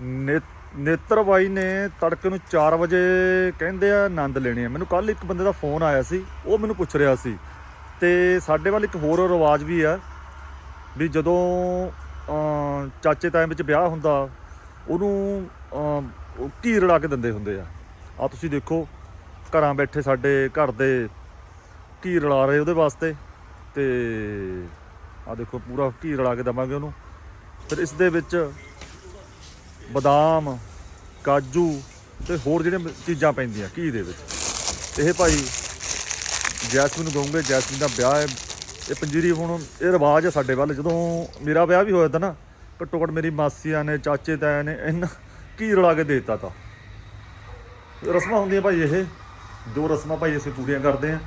ਨੇਤਰ ਬਾਈ ਨੇ ਤੜਕੇ ਨੂੰ 4 ਵਜੇ ਕਹਿੰਦੇ ਆ, ਆਨੰਦ ਲੈਣੇ ਆ। ਮੈਨੂੰ ਕੱਲ ਇੱਕ ਬੰਦੇ ਦਾ ਫੋਨ ਆਇਆ ਸੀ, ਉਹ ਮੈਨੂੰ ਪੁੱਛ ਰਿਹਾ ਸੀ। ਤੇ ਸਾਡੇ ਵੱਲ ਇੱਕ ਹੋਰ ਰਿਵਾਜ ਵੀ ਆ, ਵੀ ਜਦੋਂ ਚਾਚੇ ਤਾਏ ਵਿੱਚ ਵਿਆਹ ਹੁੰਦਾ, ਉਹਨੂੰ ਘੀਰ ਉਹ ਕੇ ਦਿੰਦੇ ਹੁੰਦੇ ਆ। ਆ ਤੁਸੀਂ ਦੇਖੋ, ਘਰਾਂ ਬੈਠੇ ਸਾਡੇ ਘਰ ਦੇ ਘੀ ਰਲਾ ਰਹੇ ਉਹਦੇ ਵਾਸਤੇ, ਤੇ ਆ ਦੇਖੋ ਪੂਰਾ ਘੀ ਰਲਾ ਕੇ ਦਵਾਂਗੇ ਉਹਨੂੰ। ਫਿਰ ਇਸ ਦੇ ਵਿੱਚ ਬਦਾਮ, ਕਾਜੂ ਤੇ ਹੋਰ ਜਿਹੜੀਆਂ ਚੀਜ਼ਾਂ ਪੈਂਦੀਆਂ ਘੀ ਦੇ ਵਿੱਚ। ਇਹ ਭਾਈ ਜੈਸਮੀਨ ਨੂੰ ਦਊਂਗੇ ਜੈਸਮੀਨ ਦਾ ਵਿਆਹ ਹੈ। ਇਹ ਪੰਜੀਰੀ ਹੁਣ, ਇਹ ਰਿਵਾਜ ਹੈ ਸਾਡੇ ਵੱਲ। ਜਦੋਂ ਮੇਰਾ ਵਿਆਹ ਵੀ ਹੋਇਆ ਤਾਂ ਨਾ ਘੱਟੋ ਘੱਟ ਮੇਰੀ ਮਾਸੀਆਂ ਨੇ, ਚਾਚੇ, ਤਾਇਆ ਨੇ ਇਹਨਾਂ ਘੀ ਰਲਾ ਕੇ ਦੇ ਦਿੱਤਾ ਤਾ। ਰਸਮਾਂ ਹੁੰਦੀਆਂ ਭਾਈ ਇਹ। ਦੋ ਰਸਮਾਂ ਭਾਈ ਅਸੀਂ ਪੂਰੀਆਂ ਕਰਦੇ ਆ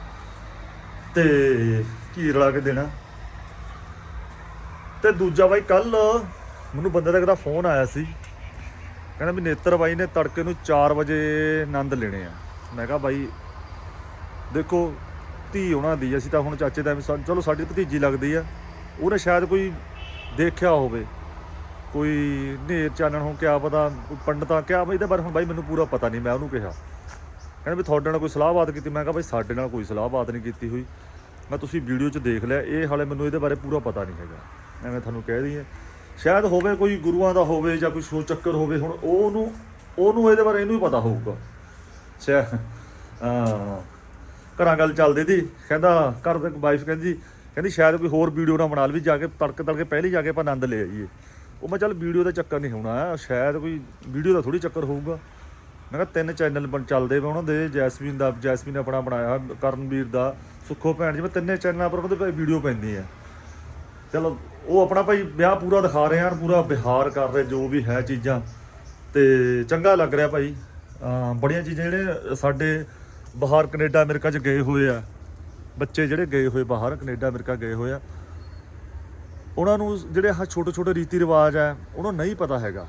ਤੇ ਘੀ ਰਲਾ ਕੇ ਦੇਣਾ। ਤੇ ਦੂਜਾ ਭਾਈ ਕੱਲ ਮੈਨੂੰ ਬੰਦੇ ਦਾ ਕਿਦਾ ਫੋਨ ਆਇਆ ਸੀ। ਕਹਿੰਦਾ ਵੀ ਨੇਤਰ ਬਾਈ ਨੇ ਤੜਕੇ ਨੂੰ 4 ਵਜੇ ਆਨੰਦ ਲੈਣੇ ਆ। ਮੈਂ ਕਿਹਾ ਬਾਈ, ਦੇਖੋ, ਧੀ ਉਹਨਾਂ ਦੀ ਅਸੀਂ ਤਾਂ ਹੁਣ ਚਾਚੇ ਦਾ ਵੀ ਸਾ- ਚਲੋ ਸਾਡੀ ਭਤੀਜੀ ਲੱਗਦੀ ਆ। ਉਹਨੇ ਸ਼ਾਇਦ ਕੋਈ ਦੇਖਿਆ ਹੋਵੇ। ਕੋਈ ਨੇਰ ਚਾਨਣ ਹੋ ਕਿਆ ਪਤਾ, ਕੋਈ ਪੰਡਤਾਂ, ਕਿਆ ਇਹਦੇ ਬਾਰੇ ਹੁਣ ਬਾਈ ਮੈਨੂੰ ਪੂਰਾ ਪਤਾ ਨਹੀਂ, ਮੈਂ ਉਹਨੂੰ ਕਿਹਾ। ਕਹਿੰਦਾ ਵੀ ਤੁਹਾਡੇ ਨਾਲ ਕੋਈ ਸਲਾਹਬਾਤ ਕੀਤੀ? ਮੈਂ ਕਿਹਾ ਬਾਈ, ਸਾਡੇ ਨਾਲ ਕੋਈ ਸਲਾਹਬਾਤ ਨਹੀਂ ਕੀਤੀ ਹੋਈ। ਮੈਂ ਤੁਸੀਂ ਵੀਡੀਓ 'ਚ ਦੇਖ ਲਿਆ, ਇਹ ਹਾਲੇ ਮੈਨੂੰ ਇਹਦੇ ਬਾਰੇ ਪੂਰਾ ਪਤਾ ਨਹੀਂ ਹੈਗਾ। ਐਵੇਂ ਤੁਹਾਨੂੰ ਕਹਿ ਦਈਏ। ਸ਼ਾਇਦ ਹੋਵੇ ਕੋਈ ਗੁਰੂਆਂ ਦਾ ਹੋਵੇ ਜਾਂ ਕੋਈ ਸੋਚ ਚੱਕਰ ਹੋਵੇ, ਹੁਣ ਉਹਨੂੰ ਉਹਨੂੰ ਇਹਦੇ ਬਾਰੇ ਇਹਨੂੰ ਹੀ ਪਤਾ ਹੋਊਗਾ। ਸ਼ਾਇਦ ਘਰਾਂ ਗੱਲ ਚੱਲਦੀ ਦੀ ਕਹਿੰਦਾ ਘਰ ਦੇ ਵਾਈਫ ਕਹਿੰਦੀ ਕਹਿੰਦੀ ਸ਼ਾਇਦ ਕੋਈ ਹੋਰ ਵੀਡੀਓ ਨਾ ਬਣਾ ਲਵੀ, ਜਾ ਕੇ ਤੜਕੇ ਤੜਕੇ ਪਹਿਲੀ ਜਾ ਕੇ ਆਪਾਂ ਆਨੰਦ ਲੈ ਆਈਏ। ਉਹ ਮੈਂ ਚੱਲ ਵੀਡੀਓ ਦਾ ਚੱਕਰ ਨਹੀਂ ਹੋਣਾ, ਸ਼ਾਇਦ ਕੋਈ ਵੀਡੀਓ ਦਾ ਥੋੜੀ ਚੱਕਰ ਹੋਊਗਾ। ਮੈਂ ਕਿਹਾ ਤਿੰਨ ਚੈਨਲ ਬਣ ਚੱਲਦੇ ਵੇ ਉਹਨਾਂ ਦੇ, ਜੈਸਮੀਨ ਦਾ, ਜੈਸਮੀਨ ਨੇ ਆਪਣਾ ਬਣਾਇਆ, ਕਰਨਵੀਰ ਦਾ, ਸੁੱਖੋ ਭੈਣ ਜਿਵੇਂ ਤਿੰਨੇ ਚੈਨਲਾਂ ਪਰ ਉਹਦੇ ਭਾਈ ਵੀਡੀਓ ਪੈਂਦੀ ਆ। ਚਲੋ, ਉਹ ਆਪਣਾ ਭਾਈ ਵਿਆਹ ਪੂਰਾ ਦਿਖਾ ਰਹੇ ਹਨ, ਪੂਰਾ ਬਿਹਾਰ ਕਰ ਰਹੇ, ਜੋ ਵੀ ਹੈ ਚੀਜ਼ਾਂ। ਤੇ ਚੰਗਾ ਲੱਗ ਰਿਹਾ ਭਾਈ। ਅਮ ਬੜੀਆਂ ਚੀਜ਼ਾਂ ਜਿਹੜੇ ਸਾਡੇ ਬਾਹਰ ਕੈਨੇਡਾ, ਅਮਰੀਕਾ 'ਚ ਗਏ ਹੋਏ ਆ। ਬੱਚੇ ਜਿਹੜੇ ਗਏ ਹੋਏ ਬਾਹਰ, ਕੈਨੇਡਾ, ਅਮਰੀਕਾ ਗਏ ਹੋਏ ਆ। ਉਹਨਾਂ ਨੂੰ ਜਿਹੜੇ ਆਹ ਛੋਟੇ ਛੋਟੇ ਰੀਤੀ ਰਿਵਾਜ ਆ, ਉਹਨਾਂ ਨਹੀਂ ਪਤਾ ਹੈਗਾ।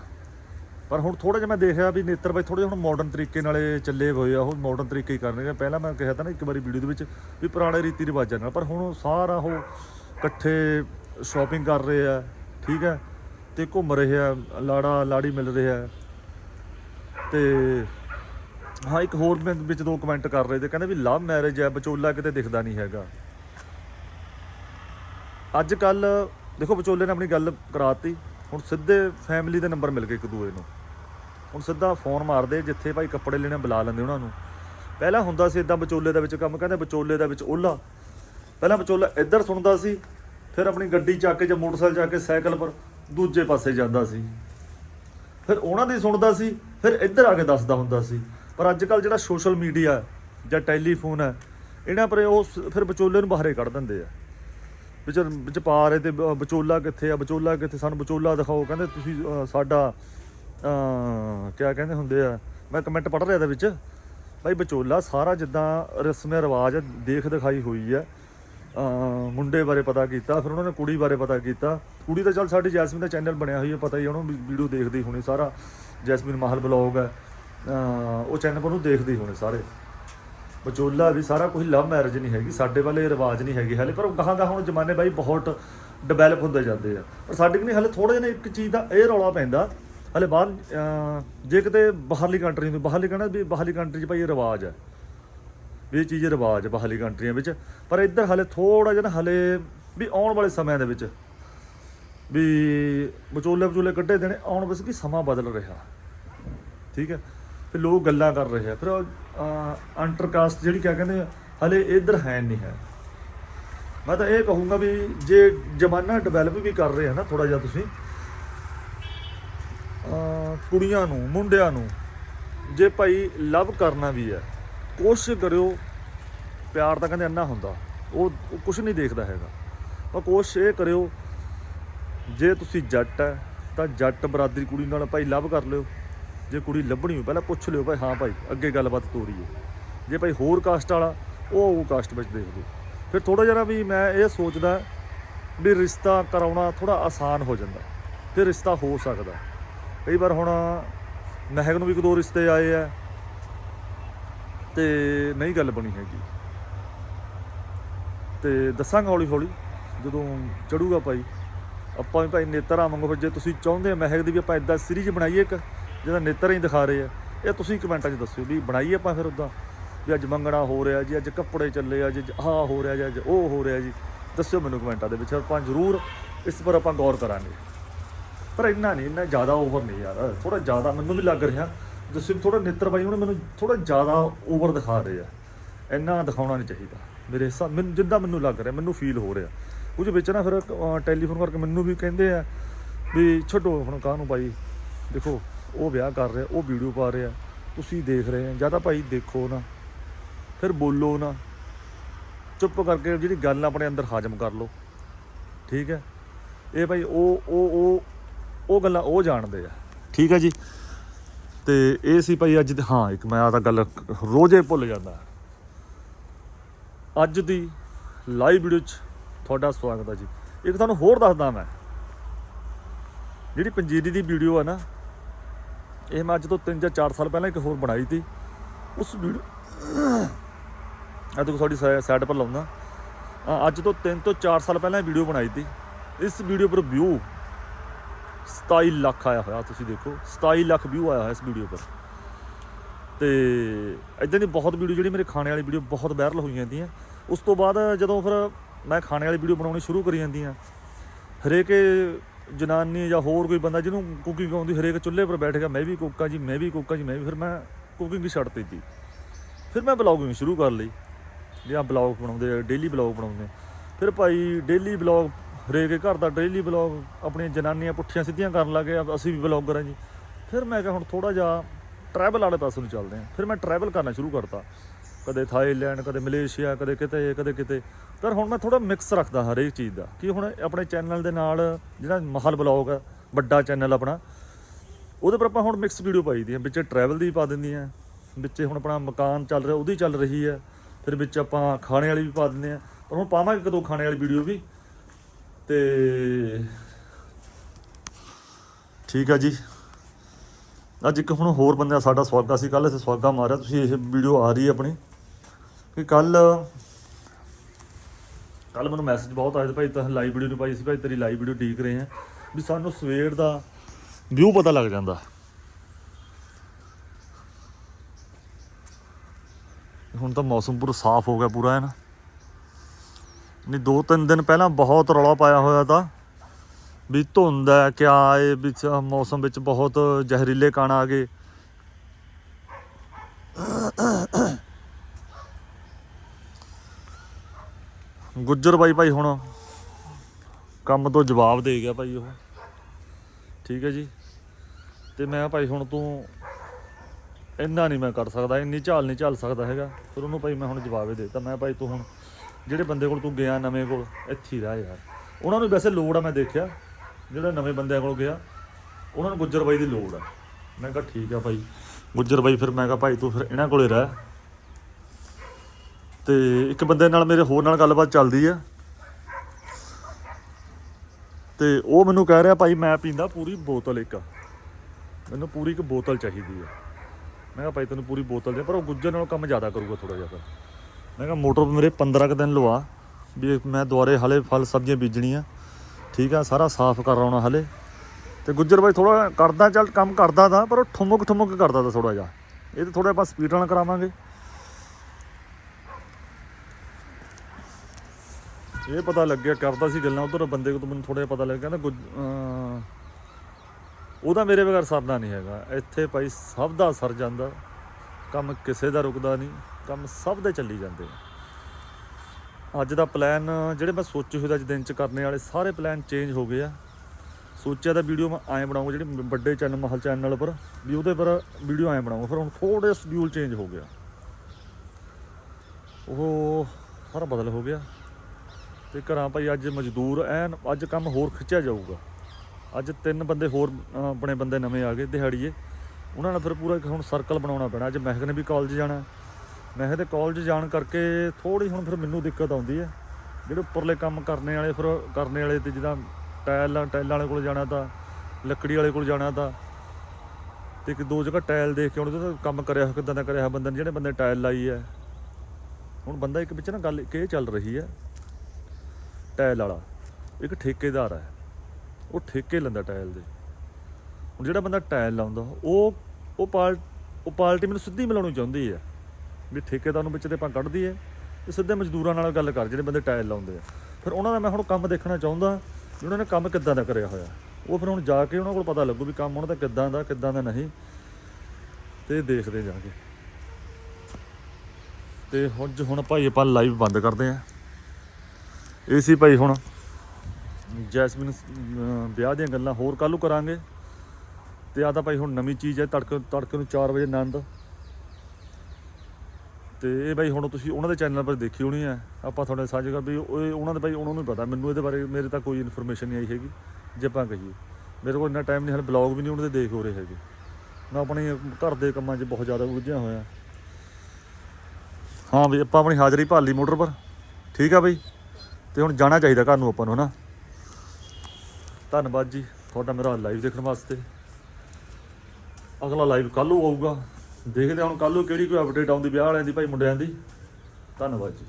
ਪਰ ਹੁਣ ਥੋੜਾ ਜਿਹਾ ਮੈਂ ਦੇਖਿਆ ਵੀ ਨੇਤਰ ਬਾਈ ਥੋੜੇ ਹੁਣ ਮਾਡਰਨ ਤਰੀਕੇ ਨਾਲੇ ਚੱਲੇ ਹੋਏ ਆ, ਉਹ ਮਾਡਰਨ ਤਰੀਕੇ ਹੀ ਕਰਨਗੇ ਪਹਿਲਾਂ ਮੈਂ ਕਿਹਾ ਤਾਂ ਨਾ ਇੱਕ ਵਾਰੀ ਵੀਡੀਓ ਦੇ ਵਿੱਚ ਵੀ ਪੁਰਾਣੇ ਰੀਤੀ ਰਿਵਾਜਾਂ ਨਾਲ, ਪਰ ਹੁਣ ਸਾਰਾ ਉਹ ਇਕੱਠੇ ਸ਼ਾਪਿੰਗ ਕਰ ਰਹੇ ਆ, ਠੀਕ ਹੈ, ਤੇ ਘੁੰਮ ਰਹੇ ਆ, ਲਾੜਾ, ਲਾੜੀ ਮਿਲ ਰਹੇ ਆ। ਤੇ ਹਾਂ, ਇੱਕ ਹੋਰ ਮੈਂ ਵਿੱਚ ਦੋ ਕਮੈਂਟ ਕਰ ਰਹੇ ਤੇ ਕਹਿੰਦੇ ਵੀ ਲਵ ਮੈਰਿਜ ਹੈ, ਵਿਚੋਲਾ ਕਿਤੇ ਦਿਖਦਾ ਨਹੀਂ ਹੈਗਾ। ਅੱਜ ਕੱਲ ਦੇਖੋ ਵਿਚੋਲੇ ਨੇ ਆਪਣੀ ਗੱਲ ਕਰਾਤੀ, ਹੁਣ ਸਿੱਧੇ ਫੈਮਿਲੀ ਦੇ ਨੰਬਰ ਮਿਲ ਗਏ ਇੱਕ ਦੂਏ ਨੂੰ। ਹੁਣ ਸਿੱਧਾ ਫੋਨ ਮਾਰਦੇ, ਜਿੱਥੇ ਭਾਈ ਕੱਪੜੇ ਲੈਣੇ ਬੁਲਾ ਲੈਂਦੇ ਉਹਨਾਂ ਨੂੰ। ਪਹਿਲਾਂ ਹੁੰਦਾ ਸੀ ਇਦਾਂ ਵਿਚੋਲੇ ਦੇ ਵਿੱਚ ਕੰਮ, ਕਹਿੰਦੇ ਵਿਚੋਲੇ ਦੇ ਵਿੱਚ ਓਲਾ। ਪਹਿਲਾਂ ਵਿਚੋਲਾ ਇੱਧਰ ਸੁਣਦਾ ਸੀ ਫਿਰ ਆਪਣੀ ਗੱਡੀ ਚੱਕ ਕੇ ਜਾਂ ਮੋਟਰਸਾਈਕਲ ਚੱਕ ਕੇ ਸਾਈਕਲ ਪਰ ਦੂਜੇ ਪਾਸੇ ਜਾਂਦਾ ਸੀ। ਫਿਰ ਉਹਨਾਂ ਦੀ ਸੁਣਦਾ ਸੀ ਫਿਰ ਇੱਧਰ ਆ ਕੇ ਦੱਸਦਾ ਹੁੰਦਾ ਸੀ। ਪਰ ਅੱਜ ਕੱਲ ਜਿਹੜਾ ਸੋਸ਼ਲ ਮੀਡੀਆ ਜਾਂ ਟੈਲੀਫੋਨ ਹੈ ਇਹਨਾਂ ਪਰ ਉਹ ਸ- ਫਿਰ ਵਿਚੋਲੇ ਨੂੰ ਬਾਹਰੇ ਕੱਢ ਦਿੰਦੇ ਆ। ਵਿੱਚ ਵਿੱਚ ਪਾ ਰਹੇ ਤੇ ਵਿਚੋਲਾ ਕਿੱਥੇ ਆ ਵਿਚੋਲਾ ਕਿੱਥੇ ਸਾਨੂੰ ਵਿਚੋਲਾ ਦਿਖਾਓ ਕਹਿੰਦੇ ਤੁਸੀਂ ਸਾਡਾ ਅਹ, ਕਿਆ ਕਹਿੰਦੇ ਹੁੰਦੇ ਆ ਮੈਂ ਕਮੈਂਟ ਪੜ੍ਹ ਰਿਹਾ ਇਹਦੇ ਵਿੱਚ। ਭਾਈ ਵਿਚੋਲਾ ਸਾਰਾ ਜਿੱਦਾਂ ਰਸਮੇ ਰਿਵਾਜ ਦੇਖ ਦਿਖਾਈ ਹੋਈ ਹੈ। ਮੁੰਡੇ ਬਾਰੇ ਪਤਾ ਕੀਤਾ, ਫਿਰ ਉਹਨਾਂ ਨੇ ਕੁੜੀ ਬਾਰੇ ਪਤਾ ਕੀਤਾ। ਕੁੜੀ ਤਾਂ ਚੱਲ ਸਾਡੀ ਜੈਸਮੀਨ ਦਾ ਚੈਨਲ ਬਣਿਆ ਹੋਈ ਹੈ ਪਤਾ ਹੀ ਉਹਨੂੰ ਵੀਡੀਓ ਦੇਖਦੀ ਹੋਣੀ ਸਾਰਾ। ਜੈਸਮੀਨ ਮਾਹਲ ਬਲੌਗ ਹੈ। ਉਹ ਚੈਨਲ ਪਰ ਉਹਨੂੰ ਦੇਖਦੀ ਹੋਣੇ ਸਾਰੇ। ਵਿਚੋਲਾ ਵੀ ਸਾਰਾ ਕੁਝ ਲਵ ਮੈਰਿਜ ਨਹੀਂ ਹੈਗੀ, ਸਾਡੇ ਵਾਲੇ ਰਿਵਾਜ ਨਹੀਂ ਹੈਗੇ ਹਲੇ, ਪਰ ਗਾਹਾਂ ਦਾ ਹੁਣ ਜ਼ਮਾਨੇ ਬਾਈ ਬਹੁਤ ਡਿਵੈਲਪ ਹੁੰਦੇ ਜਾਂਦੇ ਆ। ਪਰ ਸਾਡੇ ਕਿ ਨਹੀਂ, ਹਲੇ ਥੋੜਾ ਜਿਹਾ ਇੱਕ ਚੀਜ਼ ਦਾ ਇਹ ਰੌਲਾ ਪੈਂਦਾ। ਹਲੇ ਬਾਹਰ ਜੇ ਕਿਤੇ ਬਾਹਰਲੀ ਕੰਟਰੀ ਨੂੰ, ਬਾਹਰਲੀ ਕਹਿੰਦਾ ਵੀ ਬਾਹਰਲੀ ਕੰਟਰੀ 'ਚ ਭਾਈ ਇਹ ਰਿਵਾਜ ਹੈ। ਵੀ ਇਹ ਚੀਜ਼ ਰਿਵਾਜ ਹੈ ਬਾਹਰਲੀ ਕੰਟਰੀਆਂ ਵਿੱਚ। ਪਰ ਇੱਧਰ ਹਲੇ ਥੋੜਾ ਜਿਹਾ ਨਾ ਹਲੇ ਵੀ ਆਉਣ ਵਾਲੇ ਸਮਿਆਂ ਦੇ ਵਿੱਚ ਵੀ ਵਿਚੋਲੇ ਵਿਚੋਲੇ ਕੱਢੇ ਦੇਣੇ, ਆਉਣ ਵਿੱਚ ਕੀ ਸਮਾਂ ਬਦਲ ਰਿਹਾ। ਠੀਕ ਹੈ? ਫਿਰ ਲੋਕ ਗੱਲਾਂ ਕਰ ਰਹੇ ਆ। ਫਿਰ ਅੰਟਰਕਾਸਟ ਜਿਹੜੀ ਕਿਆ ਕਹਿੰਦੇ ਆ, ਹਲੇ ਇੱਧਰ ਹੈ ਨਹੀਂ ਹੈ। ਮੈਂ ਤਾਂ ਇਹ ਕਹੂੰਗਾ ਵੀ ਜੇ ਜ਼ਮਾਨਾ ਡਿਵੈਲਪ ਵੀ ਕਰ ਰਹੇ ਆ ਨਾ ਥੋੜਾ ਜਿਹਾ ਤੁਸੀਂ ਕੁੜੀਆਂ ਨੂੰ, ਮੁੰਡਿਆਂ ਨੂੰ, ਜੇ ਭਾਈ ਲਵ ਕਰਨਾ ਵੀ ਹੈ ਕੋਸ਼ਿਸ਼ ਕਰਿਓ, ਪਿਆਰ ਤਾਂ ਕਹਿੰਦੇ ਅੰਨਾ ਹੁੰਦਾ, ਉਹ ਕੁਝ ਨਹੀਂ ਦੇਖਦਾ ਹੈਗਾ। ਪਰ ਕੋਸ਼ਿਸ਼ ਇਹ ਕਰਿਓ, ਜੇ ਤੁਸੀਂ ਜੱਟ ਹੈ, ਤਾਂ ਜੱਟ ਬਰਾਦਰੀ ਕੁੜੀ ਨਾਲ ਭਾਈ ਲਵ ਕਰ ਲਿਓ। ਜੇ ਕੁੜੀ ਲੱਭਣੀ ਹੋ ਪਹਿਲਾਂ ਪੁੱਛ ਲਿਓ ਭਾਈ, ਹਾਂ ਭਾਈ, ਅੱਗੇ ਗੱਲਬਾਤ ਤੋਰੀਏ। ਜੇ ਭਾਈ ਹੋਰ ਕਾਸਟ ਵਾਲਾ, ਉਹ ਉਹ ਕਾਸਟ ਵਿੱਚ ਦੇਖ ਲਿਓ। ਫਿਰ ਥੋੜਾ ਜਿਹਾ ਵੀ ਮੈਂ ਇਹ ਸੋਚਦਾ ਵੀ ਰਿਸ਼ਤਾ ਕਰਾਉਣਾ ਥੋੜਾ ਆਸਾਨ ਹੋ ਜਾਂਦਾ, ਫਿਰ ਰਿਸ਼ਤਾ ਹੋ ਸਕਦਾ। ਕਈ ਵਾਰ ਹੁਣ ਮਹਿਕ ਨੂੰ ਵੀ ਇੱਕ ਦੋ ਰਿਸ਼ਤੇ ਆਏ ਆ ਤੇ ਨਹੀਂ ਗੱਲ ਬਣੀ ਹੈਗੀ। ਤੇ ਦੱਸਾਂਗਾ ਹੌਲੀ ਹੌਲੀ, ਜਦੋਂ ਚੜੂਗਾ ਭਾਈ। ਆਪਾਂ ਵੀ ਭਾਈ ਨੇਤਰਾਂ ਵਾਂਗੂ ਫਿਰ, ਜੇ ਤੁਸੀਂ ਚਾਹੁੰਦੇ ਆ ਮਹਿਕ ਦੀ ਵੀ ਆਪਾਂ ਇਦਾਂ ਸੀਰੀਜ਼ ਬਣਾਈਏ ਇੱਕ, ਜਿਹਦਾ ਨੇਤਰ ਹੀ ਦਿਖਾ ਰਹੇ ਆ, ਇਹ ਤੁਸੀਂ ਕਮੈਂਟਾਂ 'ਚ ਦੱਸਿਓ ਵੀ ਬਣਾਈਏ ਆਪਾਂ ਫਿਰ ਉਦਾਂ ਵੀ ਅੱਜ ਮੰਗਣਾ ਹੋ ਰਿਹਾ ਜੀ, ਅੱਜ ਕੱਪੜੇ ਚੱਲੇ ਆ ਜੀ ਆਹ ਹੋ ਰਿਹਾ ਜੀ, ਅੱਜ ਉਹ ਹੋ ਰਿਹਾ ਜੀ। ਦੱਸਿਓ ਮੈਨੂੰ ਕਮੈਂਟਾਂ ਦੇ ਵਿੱਚ, ਆਪਾਂ ਜ਼ਰੂਰ ਇਸ ਪਰ ਆਪਾਂ ਗੌਰ ਕਰਾਂਗੇ। ਪਰ ਇੰਨਾ ਨਹੀਂ, ਇੰਨਾ ਜ਼ਿਆਦਾ ਓਵਰ ਨਹੀਂ ਯਾਰ ਥੋੜਾ ਜ਼ਿਆਦਾ ਮੈਨੂੰ ਵੀ ਲੱਗ ਰਿਹਾ। ਜਿਵੇਂ ਥੋੜਾ ਨੇਤਰ ਬਾਈ ਉਹਨੇ ਮੈਨੂੰ ਥੋੜਾ ਜ਼ਿਆਦਾ ਓਵਰ ਦਿਖਾ ਰਹੇ ਆ। ਇੰਨਾ ਦਿਖਾਉਣਾ ਨਹੀਂ ਚਾਹੀਦਾ। ਮੇਰੇ ਹਿਸਾਬ ਮੈਨੂੰ ਜਿੱਦਾਂ ਮੈਨੂੰ ਲੱਗ ਰਿਹਾ, ਮੈਨੂੰ ਫੀਲ ਹੋ ਰਿਹਾ। ਉਹਦੇ ਵਿੱਚ ਨਾ ਫਿਰ ਟੈਲੀਫੋਨ ਕਰਕੇ ਮੈਨੂੰ ਵੀ ਕਹਿੰਦੇ ਆ ਵੀ ਛੱਡੋ ਹੁਣ ਕਾਹਨੂੰ ਬਾਈ। ਦੇਖੋ, ਉਹ ਵਿਆਹ ਕਰ ਰਿਹਾ, ਉਹ ਵੀਡੀਓ ਪਾ ਰਿਹਾ। ਤੁਸੀਂ ਦੇਖ ਰਹੇ ਆ ਜ਼ਿਆਦਾ ਭਾਈ ਦੇਖੋ ਨਾ, ਫਿਰ ਬੋਲੋ ਨਾ। ਚੁੱਪ ਕਰਕੇ ਜਿਹੜੀ ਗੱਲ ਆਪਣੇ ਅੰਦਰ ਹਾਜ਼ਮ ਕਰ ਲਓ। ਠੀਕ ਹੈ? ਇਹ ਭਾਈ ਉਹ ਉਹ ਉਹ ਉਹ ਗੱਲਾਂ ਉਹ ਜਾਣਦੇ ਆ। ਠੀਕ ਹੈ ਜੀ? ਤੇ ਇਹ ਸੀ ਭਾਈ ਅੱਜ ਦੀ- ਹਾਂ, ਇੱਕ ਮੈਂ ਆ ਤਾਂ ਗੱਲ ਰੋਜ਼ੇ ਭੁੱਲ ਜਾਂਦਾ। ਅੱਜ ਦੀ ਲਾਈਵ ਵੀਡੀਓ 'ਚ ਤੁਹਾਡਾ ਸਵਾਗਤ ਹੈ ਜੀ। ਇੱਕ ਤੁਹਾਨੂੰ ਹੋਰ ਦੱਸਦਾ ਮੈਂ। ਜਿਹੜੀ ਪੰਜੀਰੀ ਦੀ ਵੀਡੀਓ ਹੈ ਨਾ, ਇਹ ਮੈਂ ਅੱਜ ਤੋਂ 3 ਜਾਂ 4 ਸਾਲ ਪਹਿਲਾਂ ਇੱਕ ਹੋਰ ਬਣਾਈ ਸੀ ਉਸ ਵੀਡੀਓ ਆ ਦੇਖੋ ਤੁਹਾਡੀ ਸਾਈਡ ਪਰ ਲਾਉਂਦਾ। ਅੱਜ ਤੋਂ 3 ਤੋਂ 4 ਸਾਲ ਪਹਿਲਾਂ ਵੀਡੀਓ ਬਣਾਈ ਸੀ ਇਸ ਵੀਡੀਓ ਪਰ ਵਿਊ 27 ਲੱਖ ਆਇਆ ਹੋਇਆ, ਤੁਸੀਂ ਦੇਖੋ 27 ਲੱਖ ਵਿਊ ਆਇਆ ਹੋਇਆ ਇਸ ਵੀਡੀਓ ਪਰ। ਤੇ ਇਦਾਂ ਦੀ ਬਹੁਤ ਵੀਡੀਓ ਜਿਹੜੀ ਮੇਰੇ ਖਾਣੇ ਵਾਲੀ ਵੀਡੀਓ ਬਹੁਤ ਵਾਇਰਲ ਹੋਈ ਜਾਂਦੀਆਂ। ਉਸ ਤੋਂ ਬਾਅਦ ਜਦੋਂ ਫਿਰ ਮੈਂ ਖਾਣੇ ਵਾਲੀ ਵੀਡੀਓ ਬਣਾਉਣੀ ਸ਼ੁਰੂ ਕਰੀ ਜਾਂਦੀਆਂ ਹਰੇਕ ਜਨਾਨੀ ਜਾਂ ਹੋਰ ਕੋਈ ਬੰਦਾ ਜਿਹਨੂੰ ਕੁਕਿੰਗ ਆਉਂਦੀ, ਹਰੇਕ ਚੁੱਲ੍ਹੇ ਪਰ ਬੈਠ ਗਿਆ, ਮੈਂ ਵੀ ਕੁੱਕਾਂ ਜੀ, ਮੈਂ ਵੀ ਕੁੱਕਾਂ ਜੀ, ਮੈਂ ਵੀ, ਫਿਰ ਮੈਂ ਕੁਕਿੰਗ ਹੀ ਛੱਡ ਦਿੱਤੀ। ਫਿਰ ਮੈਂ ਬਲੌਗਿੰਗ ਸ਼ੁਰੂ ਕਰ ਲਈ। ਜਿਹੜਾ ਬਲੌਗ ਬਣਾਉਂਦੇ ਡੇਲੀ ਬਲੌਗ ਬਣਾਉਂਦੇ ਫਿਰ ਭਾਈ ਡੇਲੀ ਬਲੌਗ ਹਰੇਕ ਘਰ ਦਾ ਡੇਲੀ ਬਲੌਗ ਆਪਣੀਆਂ ਜਨਾਨੀਆਂ ਪੁੱਠੀਆਂ ਸਿੱਧੀਆਂ ਕਰਨ ਲੱਗੇ ਅਸੀਂ ਵੀ ਬਲੌਗਰ ਹਾਂ ਜੀ। ਫਿਰ ਮੈਂ ਕਿਹਾ ਹੁਣ ਥੋੜਾ ਜਿਹਾ ਟਰੈਵਲ ਵਾਲੇ ਪਾਸੇ ਨੂੰ ਚੱਲਦੇ ਹਾਂ। ਫਿਰ ਮੈਂ ਟਰੈਵਲ ਕਰਨਾ ਸ਼ੁਰੂ ਕਰਤਾ। ਕਦੇ ਥਾਈਲੈਂਡ, ਕਦੇ ਮਲੇਸ਼ੀਆ, ਕਦੇ ਕਿਤੇ ਕਦੇ ਕਿਤੇ। ਪਰ ਹੁਣ ਮੈਂ ਥੋੜਾ ਮਿਕਸ ਰੱਖਦਾ ਹਰੇਕ ਚੀਜ਼ ਦਾ। ਕਿ ਹੁਣ ਆਪਣੇ ਚੈਨਲ ਦੇ ਨਾਲ ਜਿਹੜਾ ਮਹਲ ਬਲੌਗ ਹੈ ਵੱਡਾ ਚੈਨਲ ਆਪਣਾ, ਉਹਦੇ ਪਰ ਆਪਾਂ ਹੁਣ ਮਿਕਸ ਵੀਡੀਓ ਪਾਈ ਦੀਆਂ ਵਿੱਚ ਟਰੈਵਲ ਦੀ ਪਾ ਦਿੰਦੀਆਂ ਵਿੱਚ ਹੁਣ ਆਪਣਾ ਮਕਾਨ ਚੱਲ ਰਿਹਾ, ਉਹਦੀ ਚੱਲ ਰਹੀ ਹੈ ਫਿਰ ਵਿੱਚ ਆਪਾਂ ਖਾਣੇ ਵਾਲੀ ਵੀ ਪਾ ਦਿੰਦੇ ਆ। ਪਰ ਹੁਣ ਪਾਵਾਂਗੇ ਕਦੋਂ ਖਾਣੇ ਵਾਲੀ ਵੀਡੀਓ ਵੀ। ਤੇ ਠੀਕ ਆ ਜੀ। ਅੱਜ ਇੱਕ ਹੁਣ ਹੋਰ ਬੰਦਾ ਸਾਡਾ ਸਵਾਗਤ ਸੀ। ਕੱਲ ਇੱਥੇ ਸਵਾਗਤ ਮਾਰਿਆ। ਤੁਸੀਂ ਇਹ ਵੀਡੀਓ ਆ ਰਹੀ ਹੈ ਆਪਣੀ। ਕਿ ਕੱਲ ਕੱਲ ਮੈਨੂੰ ਮੈਸੇਜ ਬਹੁਤ ਆਇਆ ਸੀ ਭਾਈ, ਤਾਂ ਲਾਈਵ ਵੀਡੀਓ ਨੂੰ ਪਾਈ ਸੀ ਭਾਈ, ਤੇਰੀ ਲਾਈਵ ਵੀਡੀਓ ਠੀਕ ਰਹੇ ਆ ਵੀ ਸਾਨੂੰ ਸਵੇਰ ਦਾ ਵਿਊ ਪਤਾ ਲੱਗ ਜਾਂਦਾ। ਹੁਣ ਤਾਂ ਮੌਸਮ ਪੂਰਾ ਸਾਫ਼ ਹੋ ਗਿਆ, ਪੂਰਾ ਹੈ ਨਾ। ਨਹੀਂ, ਦੋ ਤਿੰਨ ਦਿਨ ਪਹਿਲਾਂ ਬਹੁਤ ਰੌਲਾ ਪਾਇਆ ਹੋਇਆ ਤਾਂ। ਵੀ ਧੁੰਦ ਹੈ, ਕਿਆ ਇਹ ਵਿੱਚ ਮੌਸਮ ਵਿੱਚ ਬਹੁਤ ਜ਼ਹਿਰੀਲੇ ਕਣ ਆ ਗਏ। ਗੁੱਜਰ ਬਾਈ, ਭਾਈ ਹੁਣ ਕੰਮ ਤੋਂ ਜਵਾਬ ਦੇ ਗਿਆ ਭਾਈ ਉਹ। ਠੀਕ ਹੈ ਜੀ। ਤੇ ਮੈਂ ਭਾਈ ਹੁਣ ਤੂੰ ਇੰਨਾ ਨਹੀਂ ਮੈਂ ਕਰ ਸਕਦਾ, ਇੰਨੀ ਝਾਲ ਨਹੀਂ ਝੱਲ ਸਕਦਾ ਹੈਗਾ। ਫਿਰ ਉਹਨੂੰ ਭਾਈ ਮੈਂ ਹੁਣ ਜਵਾਬ ਹੀ ਦੇਤਾ। ਮੈਂ ਭਾਈ ਤੂੰ ਹੁਣ ਜਿਹੜੇ ਬੰਦੇ ਕੋਲ ਤੂੰ ਗਿਆ ਨਵੇਂ ਕੋਲ, ਇੱਥੇ ਹੀ ਰਹਿ ਯਾਰ। ਉਹਨਾਂ ਨੂੰ ਵੈਸੇ ਲੋੜ ਆ, ਮੈਂ ਦੇਖਿਆ। ਜਿਹੜਾ ਨਵੇਂ ਬੰਦਿਆਂ ਕੋਲ ਗਿਆ, ਉਹਨਾਂ ਨੂੰ ਗੁੱਜਰ ਬਾਈ ਦੀ ਲੋੜ ਆ। ਮੈਂ ਕਿਹਾ ਠੀਕ ਆ ਭਾਈ। ਗੁੱਜਰ ਬਾਈ ਫਿਰ ਮੈਂ ਕਿਹਾ, ਭਾਈ ਤੂੰ ਫਿਰ ਇਹਨਾਂ ਕੋਲੇ ਰਹਿ। ਤੇ ਇੱਕ ਬੰਦੇ ਨਾਲ ਮੇਰੇ ਹੋਰ ਨਾਲ ਗੱਲਬਾਤ ਚੱਲਦੀ ਆ। ਤੇ ਉਹ ਮੈਨੂੰ ਕਹਿ ਰਿਹਾ, ਭਾਈ ਮੈਂ ਪੀਂਦਾ ਪੂਰੀ ਬੋਤਲ ਇੱਕ। ਮੈਨੂੰ ਪੂਰੀ ਇੱਕ ਬੋਤਲ ਚਾਹੀਦੀ ਆ। ਮੈਂ ਕਿਹਾ, ਭਾਈ ਤੈਨੂੰ ਪੂਰੀ ਬੋਤਲ ਦੇ ਪਰ ਉਹ ਗੁੱਜਰ ਨਾਲੋਂ ਕੰਮ ਜ਼ਿਆਦਾ ਕਰੂਗਾ ਥੋੜਾ ਜਿਹਾ ਫਿਰ। ਮੈਂ ਕਿਹਾ ਮੋਟਰ ਮੇਰੇ 15 ਕੁ ਦਿਨ ਲਵਾ, ਵੀ ਮੈਂ ਦੁਆਰੇ ਹਲੇ ਫਲ ਸਬਜ਼ੀਆਂ ਬੀਜਣੀਆਂ। ਠੀਕ ਆ, ਸਾਰਾ ਸਾਫ਼ ਕਰ ਆਉਣਾ ਹਲੇ। ਤੇ ਗੁੱਜਰ ਬਾਈ ਥੋੜਾ ਕਰਦਾ, ਚੱਲ ਕੰਮ ਕਰਦਾ ਤਾਂ, ਪਰ ਉਹ ਠੁਮਕ ਠੁਮਕ ਕਰਦਾ ਤਾਂ ਥੋੜਾ ਜਿਹਾ। ਇਹ ਤੇ ਥੋੜਾ ਆਪਾਂ ਸਪੀਡ ਨਾਲ ਕਰਾਵਾਂਗੇ। ਇਹ ਪਤਾ ਲੱਗਿਆ, ਕਰਦਾ ਸੀ ਗੱਲਾਂ, ਉਧਰ ਬੰਦੇ ਕੋਲ ਮੈਨੂੰ ਥੋੜਾ ਜਿਹਾ ਪਤਾ ਲੱਗਿਆ, ਕਹਿੰਦਾ ਗੁੱਜ- ਉਹਦਾ ਮੇਰੇ ਬਗੈਰ ਸਰਦਾ ਨਹੀਂ ਹੈਗਾ। ਇੱਥੇ ਭਾਈ ਸਭ ਦਾ ਸਰ ਜਾਂਦਾ, ਕੰਮ ਕਿਸੇ ਦਾ ਰੁਕਦਾ ਨਹੀਂ। ਕੰਮ ਸਭ ਦੇ ਚੱਲੀ ਜਾਂਦੇ ਆ। ਅੱਜ ਦਾ ਪਲਾਨ ਜਿਹੜੇ ਮੈਂ ਸੋਚੇ ਹੋਏ ਤਾਂ ਅੱਜ ਦਿਨ ਚ ਕਰਨੇ ਵਾਲੇ, ਸਾਰੇ ਪਲਾਨ ਚੇਂਜ ਹੋ ਗਏ ਆ। ਸੋਚਿਆ ਤਾਂ ਵੀਡੀਓ ਮੈਂ ਐਂ ਬਣਾਉਂਗਾ ਜਿਹੜੀ ਵੱਡੇ ਚੈਨਲ ਮਹਲ ਚੈਨਲ ਪਰ ਵੀ ਉਹਦੇ ਪਰ ਵੀਡੀਓ ਐਂ ਬਣਾਉਂਗਾ ਫਿਰ ਹੁਣ ਥੋੜਾ ਸ਼ਡਿਊਲ ਚੇਂਜ ਹੋ ਗਿਆ। ਉਹ ਸਾਰਾ ਬਦਲ ਹੋ ਗਿਆ। ਤੇ ਘਰਾਂ ਭਾਈ ਅੱਜ ਮਜ਼ਦੂਰ ਐਨ, ਅੱਜ ਕੰਮ ਹੋਰ ਖਿੱਚਿਆ ਜਾਊਗਾ। ਅੱਜ ਤਿੰਨ ਬੰਦੇ ਹੋਰ ਆਪਣੇ ਬੰਦੇ ਨਵੇਂ ਆ ਗਏ ਦਿਹਾੜੀਏ। ਉਹਨਾਂ ਨਾਲ ਫਿਰ ਪੂਰਾ ਹੁਣ ਸਰਕਲ ਬਣਾਉਣਾ ਪੈਣਾ। ਅੱਜ ਮਹਿਕ ਨੇ ਵੀ ਕਾਲਜ ਜਾਣਾ। ਮੈਂ ਦੇ ਕਾਲਜ ਜਾਣ ਕਰਕੇ ਥੋੜੀ ਹੁਣ ਫਿਰ ਮੈਨੂੰ ਦਿੱਕਤ ਆਉਂਦੀ ਹੈ। ਜਿਹੜੇ ਉੱਪਰਲੇ ਕੰਮ ਕਰਨੇ ਵਾਲੇ ਫਿਰ ਕਰਨੇ ਵਾਲੇ ਤੇ ਜਿੱਦਾਂ ਟਾਇਲਾਂ ਟਾਇਲਾਂ ਵਾਲੇ ਕੋਲ ਜਾਣਾ ਤਾਂ, ਲੱਕੜੀ ਵਾਲੇ ਕੋਲ ਜਾਣਾ ਤਾਂ, ਤੇ ਇੱਕ ਦੋ ਜਗ੍ਹਾ ਟਾਇਲ ਦੇਖ ਕੇ ਉਹਦੇ ਤੋਂ ਕੰਮ ਕਰਿਆ ਹੋਇਆ, ਕਿਦਾਂ ਦਾ ਕਰਿਆ ਹੋਇਆ ਬੰਦੇ ਨੇ, ਜਿਹੜੇ ਬੰਦੇ ਟਾਇਲ ਲਾਈ ਹੈ। ਹੁਣ ਬੰਦਾ ਇੱਕ ਵਿੱਚ ਨਾ ਗੱਲ ਇੱਕ ਇਹ ਚੱਲ ਰਹੀ ਹੈ, ਟਾਇਲ ਵਾਲਾ, ਇੱਕ ਠੇਕੇਦਾਰ ਹੈ, ਉਹ ਠੇਕੇ ਲੈਂਦਾ ਟਾਇਲ ਦੇ। ਹੁਣ ਜਿਹੜਾ ਬੰਦਾ ਟਾਇਲ ਲਾਉਂਦਾ, ਉਹ ਉਹ ਪਾਲ ਉਹ ਪਾਰਟੀ ਮੈਨੂੰ ਸਿੱਧੀ ਮਿਲਾਉਣੀ ਚਾਹੁੰਦੀ ਹੈ। ਵੀ ਠੇਕੇਦਾਰ ਨੂੰ ਵਿੱਚ ਤੇ ਆਪਾਂ ਕੱਢ ਦਈਏ ਤੇ ਸਿੱਧੇ ਮਜ਼ਦੂਰਾਂ ਨਾਲ ਗੱਲ ਕਰ, ਜਿਹੜੇ ਬੰਦੇ ਟਾਇਲ ਲਾਉਂਦੇ ਆ। ਫਿਰ ਉਹਨਾਂ ਦਾ ਮੈਂ ਹੁਣ ਕੰਮ ਦੇਖਣਾ ਚਾਹੁੰਦਾ ਵੀ ਉਹਨਾਂ ਨੇ ਕੰਮ ਕਿੱਦਾਂ ਦਾ ਕਰਿਆ ਹੋਇਆ। ਉਹ ਫਿਰ ਹੁਣ ਜਾ ਕੇ ਉਹਨਾਂ ਕੋਲ ਪਤਾ ਲੱਗੂ ਵੀ ਕੰਮ ਉਹਨਾਂ ਦਾ ਕਿੱਦਾਂ ਦਾ ਕਿੱਦਾਂ ਦਾ ਨਹੀਂ ਤੇ ਦੇਖਦੇ ਜਾ ਕੇ। ਤੇ ਹੁਣ ਹੁਣ ਭਾਈ ਆਪਾਂ ਲਾਈਵ ਬੰਦ ਕਰਦੇ ਆਂ। ਇਹ ਸੀ ਭਾਈ ਹੁਣ ਜੈਸਮਿਨ ਵਿਆਹ ਦੀਆਂ ਗੱਲਾਂ ਹੋਰ ਕੱਲ੍ਹ ਨੂੰ ਕਰਾਂਗੇ। ਤੇ ਆ ਤਾਂ ਭਾਈ ਹੁਣ ਨਵੀਂ ਚੀਜ਼ ਹੈ, ਤੜਕੇ ਤੜਕੇ ਨੂੰ 4 ਵਜੇ ਆਨੰਦ। ਤੇ ਇਹ ਬਾਈ ਹੁਣ ਤੁਸੀਂ ਉਹਨਾਂ ਦੇ ਚੈਨਲ 'ਪਰ ਦੇਖੀ ਹੋਣੀ ਹੈ। ਆਪਾਂ ਤੁਹਾਡੇ ਸਾਂਝੇ ਕਰ ਵੀ ਉਹਨਾਂ ਦੇ ਬਾਈ ਉਹਨਾਂ ਨੂੰ ਪਤਾ। ਮੈਨੂੰ ਇਹਦੇ ਬਾਰੇ ਮੇਰੇ ਤਾਂ ਕੋਈ ਇਨਫੋਰਮੇਸ਼ਨ ਨਹੀਂ ਆਈ ਹੈਗੀ, ਜੇ ਆਪਾਂ ਕਹੀਏ। ਮੇਰੇ ਕੋਲ ਇੰਨਾ ਟਾਈਮ ਨਹੀਂ, ਹਾਲੇ ਬਲੌਗ ਵੀ ਨਹੀਂ ਉਹਨਾਂ ਦੇ ਦੇਖ ਹੋ ਰਹੇ ਹੈਗੇ। ਮੈਂ ਆਪਣੇ ਘਰ ਦੇ ਕੰਮਾਂ 'ਚ ਬਹੁਤ ਜ਼ਿਆਦਾ ਉਲਝਿਆ ਹੋਇਆ। ਹਾਂ ਵੀ ਆਪਾਂ ਆਪਣੀ ਹਾਜ਼ਰੀ ਭਾਲੀ ਮੋਟਰ ਪਰ। ਠੀਕ ਆ ਬਈ? ਤੇ ਹੁਣ ਜਾਣਾ ਚਾਹੀਦਾ ਘਰ ਨੂੰ ਆਪਾਂ ਨੂੰ, ਹਨਾ? ਧੰਨਵਾਦ ਜੀ। ਤੁਹਾਡਾ ਮੇਰਾ ਲਾਈਵ ਦੇਖਣ ਵਾਸਤੇ। ਅਗਲਾ ਲਾਈਵ ਕੱਲ੍ਹ ਨੂੰ ਆਊਗਾ। ਦੇਖਦੇ ਹਾਂ ਹੁਣ ਕੱਲ੍ਹ ਨੂੰ ਕਿਹੜੀ ਕੋਈ ਅਪਡੇਟ ਆਉਂਦੀ, ਵਿਆਹ ਵਾਲਿਆਂ ਦੀ, ਭਾਈ ਮੁੰਡਿਆਂ ਦੀ। ਧੰਨਵਾਦ ਜੀ।